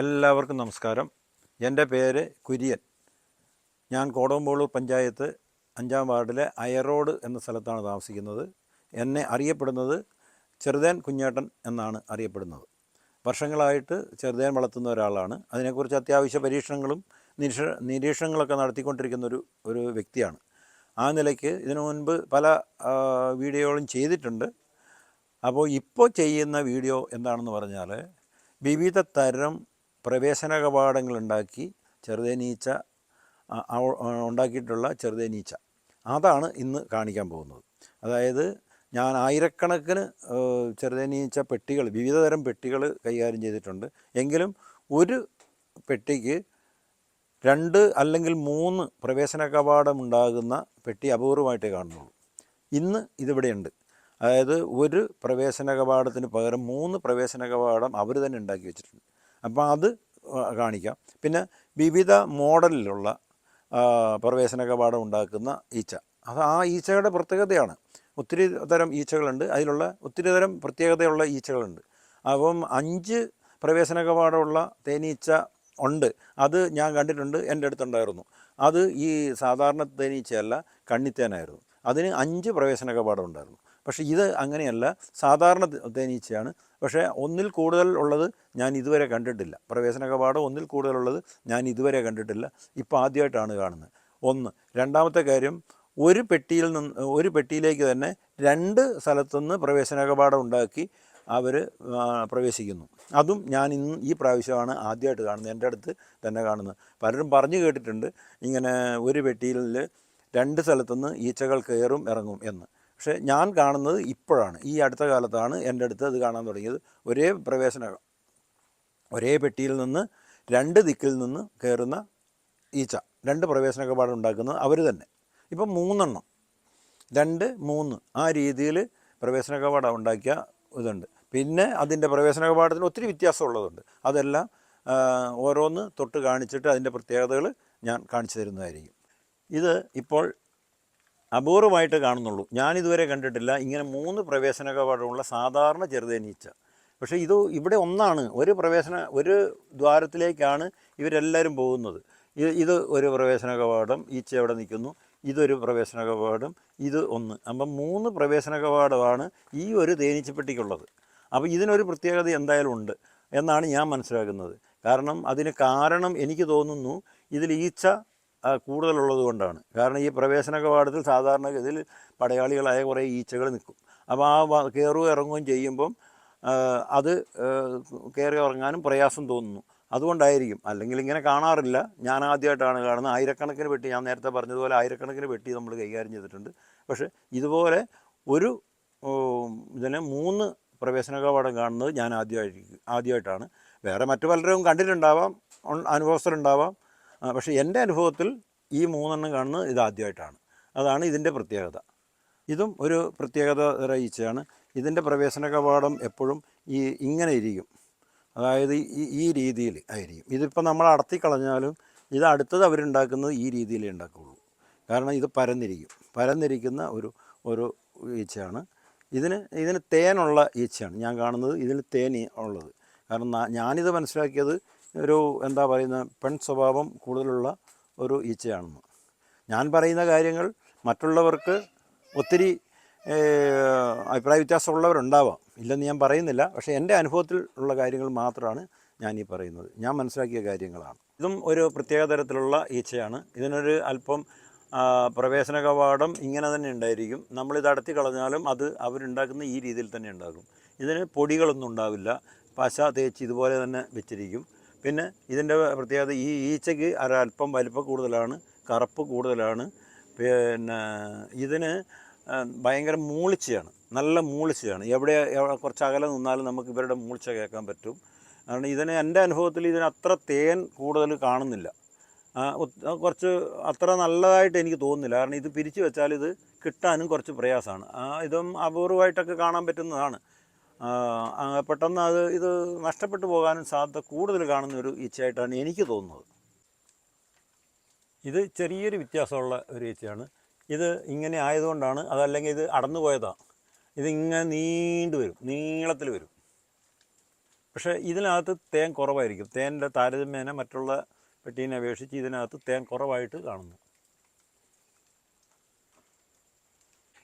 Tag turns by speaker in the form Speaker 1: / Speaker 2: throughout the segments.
Speaker 1: എല്ലാവർക്കും നമസ്കാരം. എന്റെ പേര് കുര്യൻ. ഞാൻ കോടമ്പോളൂർ പഞ്ചായത്ത് അഞ്ചാം വാർഡിലെ അയറോഡ് എന്ന സ്ഥലത്താണ് താമസിക്കുന്നത്. എന്നെ അറിയപ്പെടുന്നത് ചെറുതേൻ കുഞ്ഞേട്ടൻ എന്നാണ് അറിയപ്പെടുന്നത്. വർഷങ്ങളായിട്ട് ചെറുതേൻ വളർത്തുന്ന ഒരാളാണ്. അതിനെക്കുറിച്ച് അത്യാവശ്യ പരീക്ഷണങ്ങളും നിരീക്ഷ നിരീക്ഷണങ്ങളൊക്കെ നടത്തിക്കൊണ്ടിരിക്കുന്ന ഒരു ഒരു വ്യക്തിയാണ്. ആ നിലയ്ക്ക് ഇതിനു മുൻപ് പല വീഡിയോകളും ചെയ്തിട്ടുണ്ട്. അപ്പോൾ ഇപ്പോൾ ചെയ്യുന്ന വീഡിയോ എന്താണെന്ന് പറഞ്ഞാൽ വിവിധ തരം പ്രവേശന കവാടങ്ങൾ ഉണ്ടാക്കി ചെറുതേനീച്ച ഉണ്ടാക്കിയിട്ടുള്ള ചെറുതേനീച്ച അതാണ് ഇന്ന് കാണിക്കാൻ പോകുന്നത്. അതായത് ഞാൻ ആയിരക്കണക്കിന് ചെറുതേനീച്ച പെട്ടികൾ വിവിധതരം പെട്ടികൾ കൈകാര്യം ചെയ്തിട്ടുണ്ട്. എങ്കിലും ഒരു പെട്ടിക്ക് രണ്ട് അല്ലെങ്കിൽ മൂന്ന് പ്രവേശന കവാടമുണ്ടാകുന്ന പെട്ടി അപൂർവമായിട്ടേ കാണുന്നുള്ളൂ. ഇന്ന് ഇതിവിടെയുണ്ട്. അതായത് ഒരു പ്രവേശന കവാടത്തിന് പകരം മൂന്ന് പ്രവേശന കവാടം അവർ തന്നെ ഉണ്ടാക്കി വെച്ചിട്ടുണ്ട്. അപ്പോൾ അത് കാണിക്കാം. പിന്നെ വിവിധ മോഡലിലുള്ള പ്രവേശന കവാടം ഉണ്ടാക്കുന്ന ഈച്ച. അത് ആ ഈച്ചയുടെ പ്രത്യേകതയാണ്. ഒത്തിരി തരം ഈച്ചകളുണ്ട്. അതിലുള്ള ഒത്തിരി തരം പ്രത്യേകതയുള്ള ഈച്ചകളുണ്ട്. അപ്പം അഞ്ച് പ്രവേശന കവാടമുള്ള തേനീച്ച ഉണ്ട്. അത് ഞാൻ കണ്ടിട്ടുണ്ട്. എന്റെ അടുത്തുണ്ടായിരുന്നു. അത് ഈ സാധാരണ തേനീച്ചയല്ല കണ്ണിത്തേനായിരുന്നു. അതിന് അഞ്ച് പ്രവേശന കവാടം ഉണ്ടായിരുന്നു. പക്ഷേ ഇത് അങ്ങനെയല്ല. സാധാരണ തേനീച്ചയാണ്. പക്ഷേ ഒന്നിൽ കൂടുതൽ ഉള്ളത് ഞാൻ ഇതുവരെ കണ്ടിട്ടില്ല. പ്രവേശന കവാടം ഒന്നിൽ കൂടുതലുള്ളത് ഞാൻ ഇതുവരെ കണ്ടിട്ടില്ല. ഇപ്പോൾ ആദ്യമായിട്ടാണ് കാണുന്നത്. ഒന്ന് രണ്ടാമത്തെ കാര്യം ഒരു പെട്ടിയിൽ നിന്ന് ഒരു പെട്ടിയിലേക്ക് തന്നെ രണ്ട് സ്ഥലത്തുനിന്ന് പ്രവേശന കവാടം ഉണ്ടാക്കി അവർ പ്രവേശിക്കുന്നു. അതും ഞാൻ ഇന്ന് ഈ പ്രാവശ്യമാണ് ആദ്യമായിട്ട് കാണുന്നത്. എന്റെ അടുത്ത് തന്നെ കാണുന്നത്. പലരും പറഞ്ഞു കേട്ടിട്ടുണ്ട് ഇങ്ങനെ ഒരു പെട്ടിയിൽ രണ്ട് സ്ഥലത്തുനിന്ന് ഈച്ചകൾ കയറും ഇറങ്ങും എന്ന്. പക്ഷേ ഞാൻ കാണുന്നത് ഇപ്പോഴാണ്. ഈ അടുത്ത കാലത്താണ് എന്റെ അടുത്ത് അത് കാണാൻ തുടങ്ങിയത്. ഒരേ പ്രവേശന ഒരേ പെട്ടിയിൽ നിന്ന് രണ്ട് ദിക്കിൽ നിന്ന് കയറുന്ന ഈച്ച രണ്ട് പ്രവേശന കപാടം ഉണ്ടാക്കുന്നത് അവർ തന്നെ. ഇപ്പം മൂന്നെണ്ണം. രണ്ട് മൂന്ന്. ആ രീതിയിൽ പ്രവേശന കപാടം ഉണ്ടാക്കിയ ഇതുണ്ട്. പിന്നെ അതിന്റെ പ്രവേശന കപാടത്തിന് ഒത്തിരി വ്യത്യാസമുള്ളതുണ്ട്. അതെല്ലാം ഓരോന്ന് തൊട്ട് കാണിച്ചിട്ട് അതിന്റെ പ്രത്യേകതകൾ ഞാൻ കാണിച്ചു തരുന്നതായിരിക്കും. ഇത് ഇപ്പോൾ അപൂർവമായിട്ട് കാണുന്നുള്ളൂ. ഞാനിതുവരെ കണ്ടിട്ടില്ല. ഇങ്ങനെ മൂന്ന് പ്രവേശന കവാടമുള്ള സാധാരണ ചെറുതേനീച്ച. പക്ഷേ ഇത് ഇവിടെ ഒന്നാണ്. ഒരു പ്രവേശന ഒരു ദ്വാരത്തിലേക്കാണ് ഇവരെല്ലാവരും പോകുന്നത്. ഇത് ഒരു പ്രവേശന കവാടം ഈച്ച അവിടെ നിൽക്കുന്നു. ഇതൊരു പ്രവേശന കവാടം ഇത് ഒന്ന്. അപ്പം മൂന്ന് പ്രവേശന കവാടമാണ് ഈ ഒരു തേനീച്ചപ്പെട്ടിക്കുള്ളത്. അപ്പോൾ ഇതിനൊരു പ്രത്യേകത എന്തായാലും ഉണ്ട് എന്നാണ് ഞാൻ മനസ്സിലാക്കുന്നത്. കാരണം അതിന് കാരണം എനിക്ക് തോന്നുന്നു ഇതിൽ ഈച്ച കൂടുതലുള്ളത് കൊണ്ടാണ്. കാരണം ഈ പ്രവേശന കവാടത്തിൽ സാധാരണഗതിയിൽ പടയാളികളായ കുറേ ഈച്ചകൾ നിൽക്കും. അപ്പോൾ ആ കയറുകയും ഇറങ്ങുകയും ചെയ്യുമ്പം അത് കയറി ഇറങ്ങാനും പ്രയാസം തോന്നുന്നു. അതുകൊണ്ടായിരിക്കും. അല്ലെങ്കിൽ ഇങ്ങനെ കാണാറില്ല. ഞാൻ ആദ്യമായിട്ടാണ് കാണുന്നത്. ആയിരക്കണക്കിന് പെട്ടി ഞാൻ നേരത്തെ പറഞ്ഞതുപോലെ ആയിരക്കണക്കിന് പെട്ടി നമ്മൾ കൈകാര്യം ചെയ്തിട്ടുണ്ട്. പക്ഷേ ഇതുപോലെ ഒരു ഇതിന് മൂന്ന് പ്രവേശന കവാടം കാണുന്നത് ഞാൻ ആദ്യമായിരിക്കും ആദ്യമായിട്ടാണ്. വേറെ മറ്റു പലരും കണ്ടിട്ടുണ്ടാവാം അനുഭവസ്ഥരുണ്ടാവാം. പക്ഷേ എന്റെ അനുഭവത്തിൽ ഈ മൂന്നെണ്ണം കാണുന്നത് ഇതാദ്യമായിട്ടാണ്. അതാണ് ഇതിന്റെ പ്രത്യേകത. ഇതും ഒരു പ്രത്യേകത ഈച്ചയാണ് ഇതിന്റെ പ്രവേശന കവാടം എപ്പോഴും ഈ ഇങ്ങനെ ഇരിക്കും. അതായത് ഈ ഈ രീതിയിൽ ആയിരിക്കും. ഇതിപ്പോൾ നമ്മൾ അടത്തി കളഞ്ഞാലും ഇത് അടുത്തത് അവരുണ്ടാക്കുന്നത് ഈ രീതിയിലേ ഉണ്ടാക്കുകയുള്ളൂ. കാരണം ഇത് പരന്നിരിക്കും. പരന്നിരിക്കുന്ന ഒരു ഒരു ഈച്ചയാണ്. ഇതിന് ഇതിന് തേനുള്ള ഈച്ചയാണ് ഞാൻ കാണുന്നത്. ഇതിന് തേനി ഉള്ളത്. കാരണം ഞാനിത് മനസ്സിലാക്കിയത് ഒരു എന്താ പറയുന്ന പെൺ സ്വഭാവം കൂടുതലുള്ള ഒരു ഈച്ചയാണെന്ന്. ഞാൻ പറയുന്ന കാര്യങ്ങൾ മറ്റുള്ളവർക്ക് ഒത്തിരി അഭിപ്രായ വ്യത്യാസമുള്ളവരുണ്ടാവാം. ഇല്ലെന്ന് ഞാൻ പറയുന്നില്ല. പക്ഷേ എന്റെ അനുഭവത്തിൽ ഉള്ള കാര്യങ്ങൾ മാത്രമാണ് ഞാൻ ഈ പറയുന്നത്. ഞാൻ മനസ്സിലാക്കിയ കാര്യങ്ങളാണ്. ഇതും ഒരു പ്രത്യേക തരത്തിലുള്ള ഈച്ചയാണ്. ഇതിനൊരു അല്പം പ്രവേശന കവാടം ഇങ്ങനെ തന്നെ ഉണ്ടായിരിക്കും. നമ്മളിത് അടത്തി കളഞ്ഞാലും അത് അവരുണ്ടാക്കുന്ന ഈ രീതിയിൽ തന്നെ ഉണ്ടാകും. ഇതിന് പൊടികളൊന്നും ഉണ്ടാവില്ല. പശ തേച്ച് ഇതുപോലെ തന്നെ വെച്ചിരിക്കും. പിന്നെ ഇതിന്റെ പ്രത്യേകത ഈ ഈച്ചയ്ക്ക് ഒരല്പം വലിപ്പം കൂടുതലാണ് കറുപ്പ് കൂടുതലാണ്. പിന്നെ ഇതിന് ഭയങ്കര മൂളിച്ചയാണ് നല്ല മൂളിച്ചയാണ്. എവിടെ കുറച്ച് അകലെ നിന്നാലും നമുക്ക് ഇവരുടെ മൂളിച്ച കേൾക്കാൻ പറ്റും. കാരണം ഇതിന് എന്റെ അനുഭവത്തിൽ ഇതിന് അത്ര തേൻ കൂടുതൽ കാണുന്നില്ല. കുറച്ച് അത്ര നല്ലതായിട്ട് എനിക്ക് തോന്നുന്നില്ല. കാരണം ഇത് പിരിച്ചു വെച്ചാൽ ഇത് കിട്ടാനും കുറച്ച് പ്രയാസമാണ്. ഇതും അപൂർവമായിട്ടൊക്കെ കാണാൻ പറ്റുന്നതാണ്. പെട്ടെന്ന് അത് ഇത് നഷ്ടപ്പെട്ടു പോകാനും സാധ്യത കൂടുതൽ കാണുന്ന ഒരു ഈച്ചയായിട്ടാണ് എനിക്ക് തോന്നുന്നത്. ഇത് ചെറിയൊരു വ്യത്യാസമുള്ള ഒരു ഈച്ചയാണ്. ഇത് ഇങ്ങനെ ആയതുകൊണ്ടാണ് അതല്ലെങ്കിൽ ഇത് അടന്നു പോയതാണ് ഇതിങ്ങനെ നീണ്ടു വരും നീളത്തിൽ വരും. പക്ഷേ ഇതിനകത്ത് തേൻ കുറവായിരിക്കും. തേനിന്റെ താരതമ്യേന മറ്റുള്ള പെട്ടീനെ അപേക്ഷിച്ച് ഇതിനകത്ത് തേൻ കുറവായിട്ട് കാണുന്നു.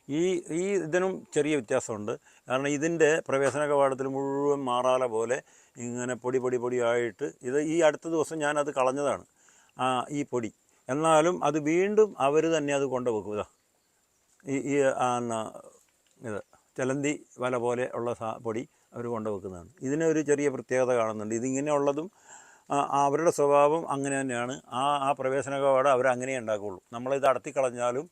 Speaker 1: ഈ ഈ ഇതിനും ചെറിയ വ്യത്യാസമുണ്ട്. കാരണം ഇതിന്റെ പ്രവേശന കവാടത്തിൽ മുഴുവൻ മാറാല പോലെ ഇങ്ങനെ പൊടി പൊടി പൊടിയായിട്ട് ഇത് ഈ അടുത്ത ദിവസം ഞാനത് കളഞ്ഞതാണ്. ഈ പൊടി. എന്നാലും അത് വീണ്ടും അവർ തന്നെ അത് കൊണ്ടുവെക്കുക ഈ ഈ ഇത് ചലന്തി വല പോലെ ഉള്ള സാ പൊടി അവർ കൊണ്ടുവെക്കുന്നതാണ്. ഇതിനൊരു ചെറിയ പ്രത്യേകത കാണുന്നുണ്ട്. ഇതിങ്ങനെയുള്ളതും അവരുടെ സ്വഭാവം അങ്ങനെ തന്നെയാണ്. ആ ആ പ്രവേശന കവാടം അവരങ്ങനെ ഉണ്ടാക്കുകയുള്ളൂ നമ്മളിത് അടത്തി കളഞ്ഞാലും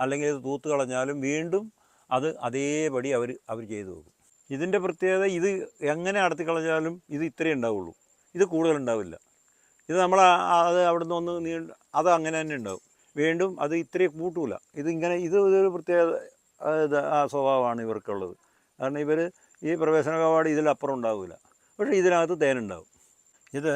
Speaker 1: അല്ലെങ്കിൽ ഇത് തൂത്ത് കളഞ്ഞാലും വീണ്ടും അത് അതേപടി അവർ അവർ ചെയ്തു നോക്കും. ഇതിന്റെ പ്രത്യേകത ഇത് എങ്ങനെ അടത്തി കളഞ്ഞാലും ഇത് ഇത്രയേ ഉണ്ടാവുള്ളൂ. ഇത് കൂടുതൽ ഉണ്ടാവില്ല. ഇത് നമ്മൾ അത് അവിടെ നിന്ന് ഒന്ന് നീ അത് അങ്ങനെ തന്നെ ഉണ്ടാവും. വീണ്ടും അത് ഇത്രയും കൂട്ടൂല. ഇത് ഇങ്ങനെ ഇത് ഒരു പ്രത്യേക സ്വഭാവമാണ് ഇവർക്കുള്ളത്. കാരണം ഇവർ ഈ പ്രവേശന കവാട് ഇതിലപ്പുറം ഉണ്ടാവില്ല. പക്ഷേ ഇതിനകത്ത് തേനുണ്ടാവും ഇത്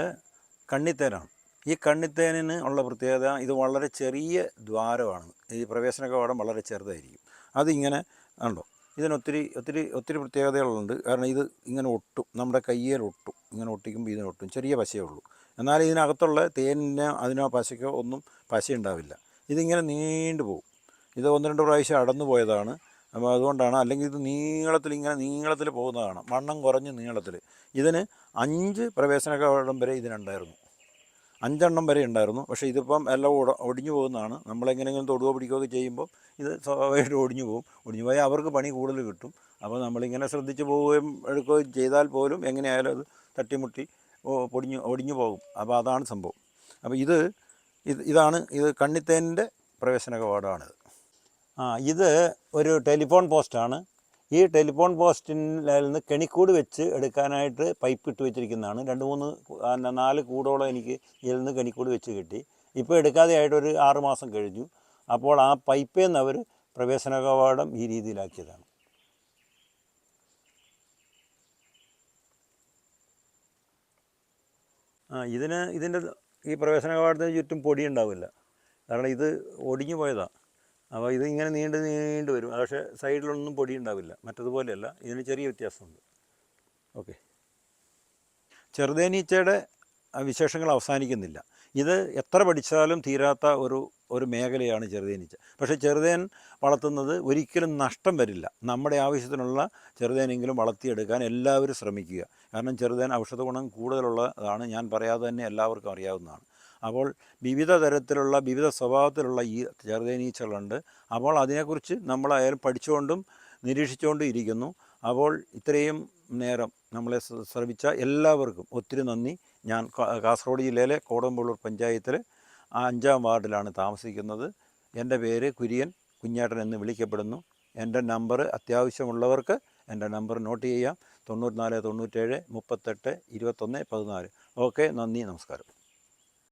Speaker 1: കണ്ണിത്തേനാണ്. ഈ കണ്ണിത്തേനിന് ഉള്ള പ്രത്യേകത ഇത് വളരെ ചെറിയ ദ്വാരമാണ്. ഈ പ്രവേശന കവാടം വളരെ ചെറുതായിരിക്കും. അതിങ്ങനെ ഉണ്ടോ ഇതിനൊത്തിരി ഒത്തിരി ഒത്തിരി പ്രത്യേകതകളുണ്ട്. കാരണം ഇത് ഇങ്ങനെ ഒട്ടും നമ്മുടെ കയ്യിൽ ഒട്ടും ഇങ്ങനെ ഒട്ടിക്കുമ്പോൾ ഇതിനൊട്ടും ചെറിയ പശയേ ഉള്ളൂ. എന്നാൽ ഇതിനകത്തുള്ള തേനിനോ അതിനോ പശയ്ക്കോ ഒന്നും പശ ഉണ്ടാവില്ല. ഇതിങ്ങനെ നീണ്ടു പോകും. ഇത് ഒന്ന് രണ്ട് പ്രാവശ്യം അടന്നു പോയതാണ്. അപ്പോൾ അതുകൊണ്ടാണ് അല്ലെങ്കിൽ ഇത് നീളത്തിൽ ഇങ്ങനെ നീളത്തിൽ പോകുന്നതാണ്. വണ്ണം കുറഞ്ഞ് നീളത്തിൽ. ഇതിന് അഞ്ച് പ്രവേശന കവാടം വരെ ഇതിനുണ്ടായിരുന്നു. അഞ്ചെണ്ണം വരെ ഉണ്ടായിരുന്നു. പക്ഷേ ഇതിപ്പം എല്ലാം ഒട ഒടിഞ്ഞു പോകുന്നതാണ്. നമ്മളെങ്ങനെയെങ്കിലും തൊടുകയോ പിടിക്കുകയൊക്കെ ചെയ്യുമ്പോൾ ഇത് സ്വാഭാവികമായിട്ട് ഒടിഞ്ഞു പോകും. ഒടിഞ്ഞു പോയാൽ അവർക്ക് പണി കൂടുതൽ കിട്ടും. അപ്പോൾ നമ്മളിങ്ങനെ ശ്രദ്ധിച്ച് പോവുകയും എടുക്കുകയും ചെയ്താൽ പോലും എങ്ങനെയായാലും അത് തട്ടിമുട്ടി പൊടിഞ്ഞു ഒടിഞ്ഞു പോകും. അപ്പോൾ അതാണ് സംഭവം. അപ്പോൾ ഇത് ഇത് ഇതാണ് ഇത് കണ്ണിത്തേനിന്റെ പ്രവേശന കവാടമാണിത് ആ ഇത് ഒരു ടെലിഫോൺ പോസ്റ്റാണ്. ഈ ടെലിഫോൺ പോസ്റ്റിൽ നിന്ന് കെണിക്കൂട് വെച്ച് എടുക്കാനായിട്ട് പൈപ്പ് ഇട്ട് വെച്ചിരിക്കുന്നതാണ്. രണ്ട് മൂന്ന് നാല് കൂടോളം എനിക്ക് ഇതിൽ നിന്ന് കെണിക്കൂട് വെച്ച് കിട്ടി. ഇപ്പോൾ എടുക്കാതെയായിട്ട് ഒരു ആറ് മാസം കഴിഞ്ഞു. അപ്പോൾ ആ പൈപ്പിൽ നിന്ന് അവർ പ്രവേശന കവാടം ഈ രീതിയിലാക്കിയതാണ്. ആ ഇതിന് ഇതിന്റെ ഈ പ്രവേശന കവാടത്തിന് ചുറ്റും പൊടി ഉണ്ടാവില്ല. കാരണം ഇത് ഒടിഞ്ഞു പോയതാണ് അപ്പോൾ ഇത് ഇങ്ങനെ നീണ്ട് നീണ്ട് വരും. പക്ഷേ സൈഡിലൊന്നും പൊടി ഉണ്ടാവില്ല മറ്റതുപോലെയല്ല. ഇതിന് ചെറിയ വ്യത്യാസമുണ്ട്. ഓക്കെ. ചെറുതേനീച്ചയുടെ വിശേഷങ്ങൾ അവസാനിക്കുന്നില്ല. ഇത് എത്ര പഠിച്ചാലും തീരാത്ത ഒരു ഒരു മേഖലയാണ് ചെറുതേനീച്ച. പക്ഷേ ചെറുതേൻ വളർത്തുന്നത് ഒരിക്കലും നഷ്ടം വരില്ല. നമ്മുടെ ആവശ്യത്തിനുള്ള ചെറുതേനെങ്കിലും വളർത്തിയെടുക്കാൻ എല്ലാവരും ശ്രമിക്കുക. കാരണം ചെറുതേൻ ഔഷധ ഗുണം കൂടുതലുള്ളതാണ്. ഞാൻ പറയാതെ തന്നെ എല്ലാവർക്കും അറിയാവുന്നതാണ്. അപ്പോൾ വിവിധ തരത്തിലുള്ള വിവിധ സ്വഭാവത്തിലുള്ള ഈ ചെറുതേനീച്ചകളുണ്ട് അപ്പോൾ അതിനെക്കുറിച്ച് നമ്മൾ നമ്മളായാലും പഠിച്ചുകൊണ്ടും നിരീക്ഷിച്ചുകൊണ്ടും ഇരിക്കുന്നു. അപ്പോൾ ഇത്രയും നേരം നമ്മളെ ശ്രമിച്ച എല്ലാവർക്കും ഒത്തിരി നന്ദി. ഞാൻ കാസർഗോഡ് ജില്ലയിലെ കോടമ്പള്ളൂർ പഞ്ചായത്തിലെ അഞ്ചാം വാർഡിലാണ് താമസിക്കുന്നത്. എന്റെ പേര് കുര്യൻ കുഞ്ഞേട്ടൻ എന്ന് വിളിക്കപ്പെടുന്നു. എന്റെ നമ്പർ അത്യാവശ്യമുള്ളവർക്ക് എന്റെ നമ്പർ നോട്ട് ചെയ്യാം. തൊണ്ണൂറ്റിനാല് തൊണ്ണൂറ്റേഴ് മുപ്പത്തെട്ട് ഇരുപത്തൊന്ന് പതിനാല്. ഓക്കെ നന്ദി നമസ്കാരം.